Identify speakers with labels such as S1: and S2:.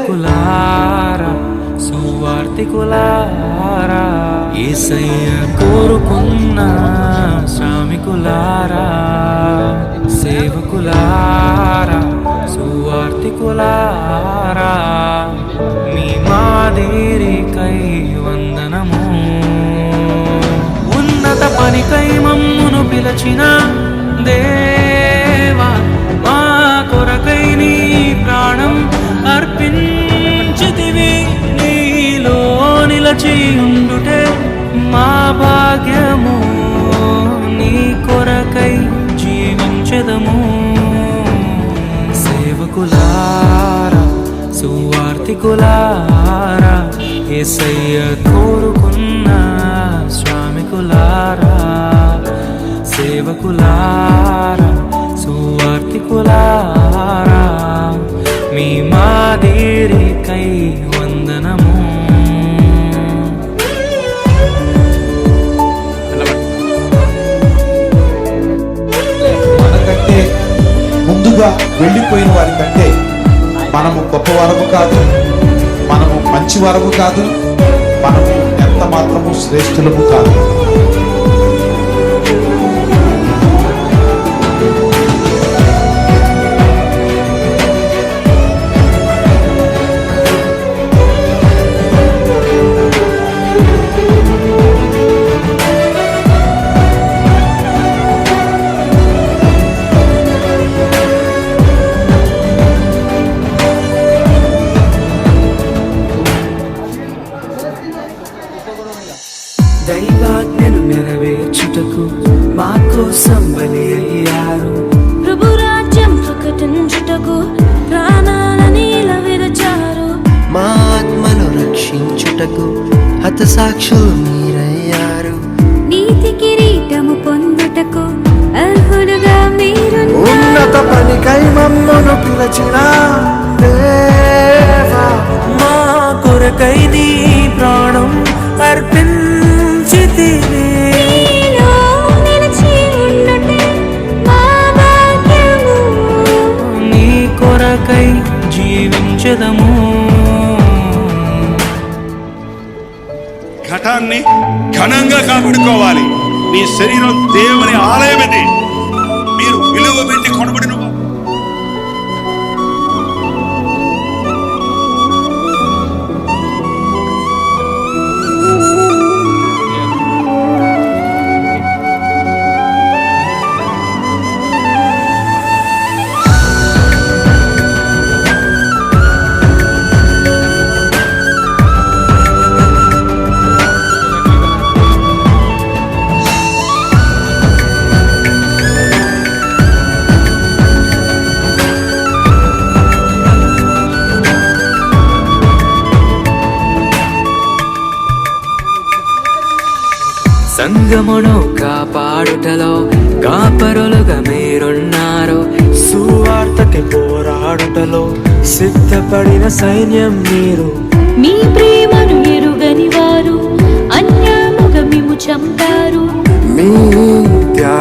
S1: సేవకులారా సువార్తికులారా ఏసయ్య కోరుకున్న శ్రామికులారా సువార్తికులారా మీ మాదేరికై వందనము. ఉన్నత పనికై మమ్మును పిలచిన దేవా మా కొరకై నీ ప్రాణం అర్పించితివి. నీలో నిలచి ఉండుటే మా భాగ్యము నీ కొరకై జీవించదము. సువార్తికులారా ఏసయ్య కోరుకున్న శ్రామికులారా సేవకులారా సువార్తికులారా మీ మాదిరికై వందనము.
S2: మనకంటే ముందుగా వెళ్ళిపోయిన వారి కంటే మనము గొప్పవరము కాదు. మనము మంచి వరము కాదు. మనము ఎంత మాత్రము శ్రేష్ఠులము కాదు.
S1: నెరవేర్చుటకు మా కోసం బలి అయ్యారు.
S3: ప్రభు రాజ్యం ప్రకటించుటకు ప్రాణాలని విరచారు.
S4: మా ఆత్మను రక్షించుటకు హతసాక్షులు మీరయ్యారు.
S3: నీతి కిరీటము పొందుటకు అర్హులుగా మీరు
S4: ఉన్నత పనికై మమ్మను పిలచిన దేవా
S1: మా కొరకై నీ ప్రాణం అర్పించితివి జీవించదము
S5: ఘటాన్ని ఘనంగా కాపాడుకోవాలి. మీ శరీరం దేవుని ఆలయం ఇది
S1: సంగమును కాపాడుటలో కాపరులుగా మీరున్నారు. సువార్తకి పోరాడుటలో సిద్ధపడిన సైన్యం మీరు.